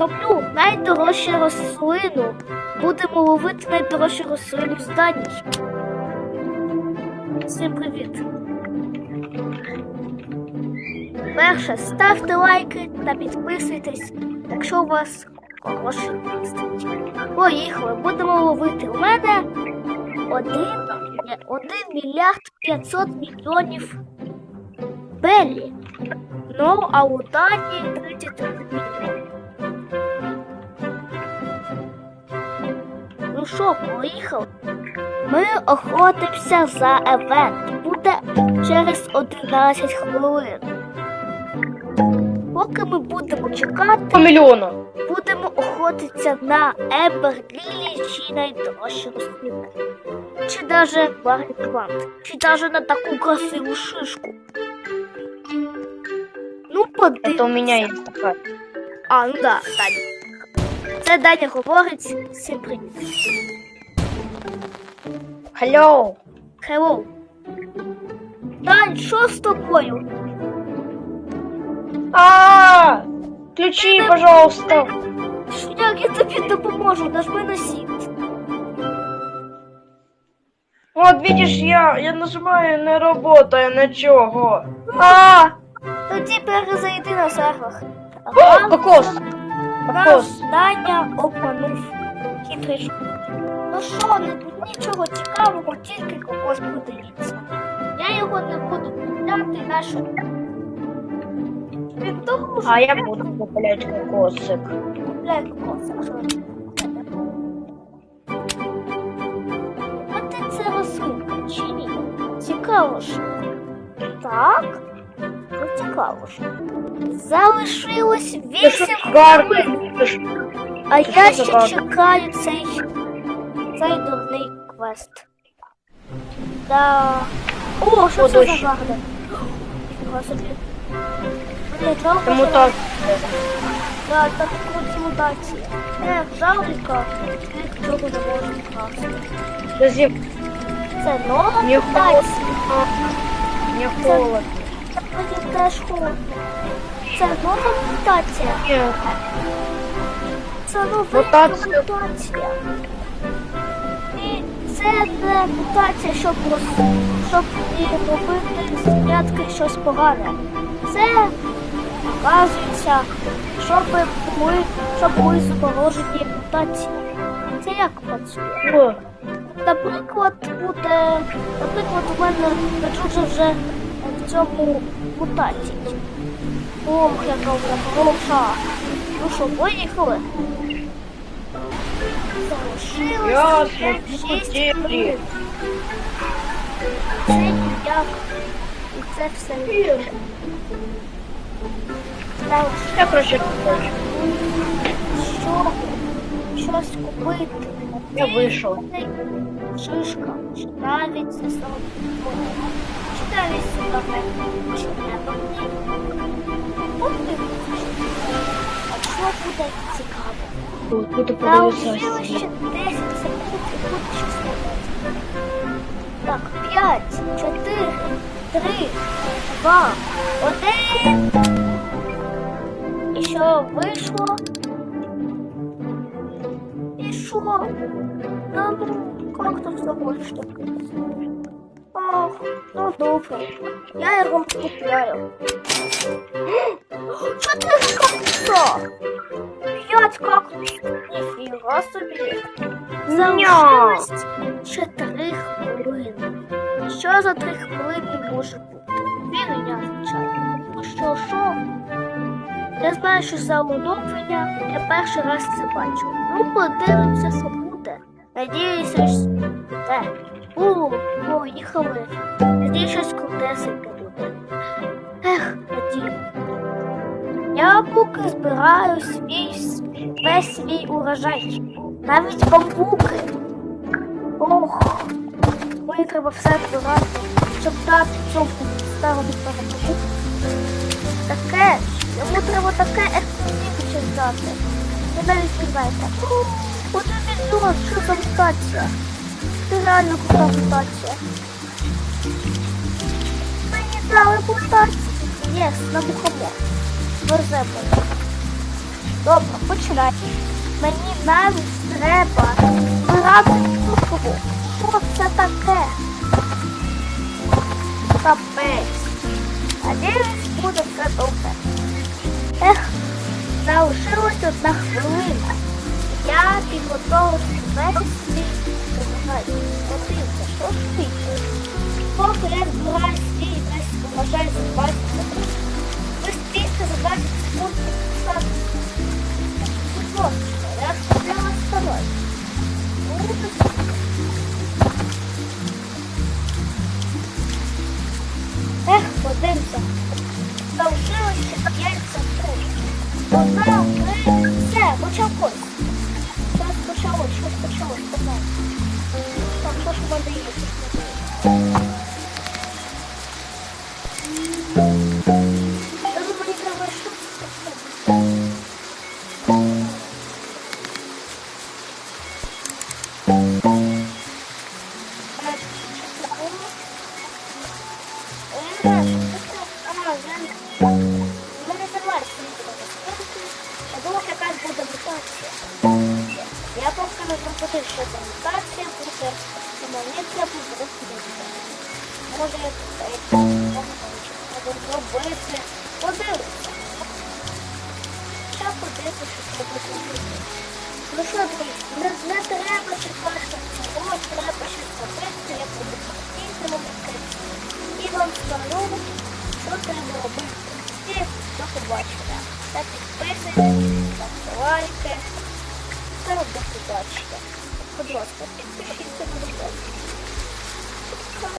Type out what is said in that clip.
Зроблю найдорожчу рослину. Будемо ловити найдорожчу рослину з Данії. Всім привіт. Перше, ставте лайки та підписуйтесь, якщо у вас хороший настрій. Поїхали, будемо ловити. У мене один, один мільярд 500 мільйонів белі. Ну, а у Данії 31 мільйон. Що, поїхали? Ми охотимося за евент. Буде через 11 хвилин. Поки ми будемо чекати, По мільйону. будемо охотитися на Емберлілі чи найдорожчу рослину. Чи даже Баріплант, чи даже на таку красиву шишку. Ну, подивимося. Это у меня есть такая. А, ну да, Даня. Це Даня говорить. Всім привіт. Hello. Hello. Дань, що з тобою? А, включи, пожалуйста. Як я тобі допоможу? Нажми на сіт. Вот видишь, я, я нажимаю, не работає нічого. А, Тоді перезайди на сервер. О, кокос. Даня обманув хитрий. Ну що, не, тут нічого цікавого, тільки кокос подивіться. Я його не буду купляти, на що? Він того А я буду куплять кокосик. купляє кокос, якщо ви не купите. А ти це рослинка чи ні? Цікаво ж. Так, цікаво ж. Залишилось вісім хвилин. А я ще чекаю цей, цей дурний квест. Да. О, що це за гарда? Ніфіга собі. Жалко. Тому так. Да, так круті мутації. Ех, жалко. Нічого не вкрасти. Подожди, Це нова мутація. мне холодно. Холодно. Це нова мутація. Це нова Мутація. І це не мутація, щоб, щоб робити з п'ятки щось погане. Це вказується, щоб були, щоб були заморожені мутації. Це як працює? Наприклад, буде, наприклад, у мене Джуджа вже цьому мутації. Ох, яка вона хороша. Ну що, поїхали? Залишилось Ясно, ще шість хвилин. Це ніяк. І це все. Залишилось я короче що щось купити. Я вийшов. Шишка, навіть це саме навіть саме, чи От ти А що буде цікаво? Буду Залишилось подивитися. ще 10 секунд і буде щось. Так, 5, 4, 3, 2, 1. І що вийшло? І що? Так забудешь так? Ах, ну добре. Я його купляю. Чотири кактуса! П'ять кактусів. Ніфіга собі. Залишилось ще три хвилини. Що за три хвилини може бути? Вірення, звичайно. Ну що, що? Я знаю, що за оновлення я перший раз це бачу. Ну, подивимося, що поїхали. Надіюсь, щось крутесеньке буде. Ех, надію. Я поки збираю свій весь свій урожай. Навіть бамбуки. Ох, мені треба все збирати, щоб дати цьому старому перебуку. Таке, йому треба таке ексклюзивне щось дати. Ви навіть не знаєте. О, Один мільйон, що за мутація? Це реально крута мутація. Дали мутацію. Єс, на мухомор. Верземо. Добре, починай. Мені навіть треба збирати кухову. Що це таке? Капець. Надіюсь, буде все добре. Ех, залишилась одна хвилина. Я підготовив весь свій. Подивіться, що ж вийде. Поки я збираю урожай за 20 секунд, стільки за 20 секунд. Будь я вас стараюсь. Буде Ех, подивимося. Залишилося 5 секунд. Одна, три, все, почалось. Щось почалось, щось почалось, помалу. Так, що ж в мене є? Я просто не зробив, що це мутація буде. Треба буде розкрити. Може, я це можу зробити. Подивимося. Зараз подивимося, що зробити. Ну що, друзі, не, не треба чекати. О, треба щось робити, я буду робити. І вам скажу, що треба робити. І до побачення. Та підписуйтесь, ставте лайки. Та до побачення. Будь.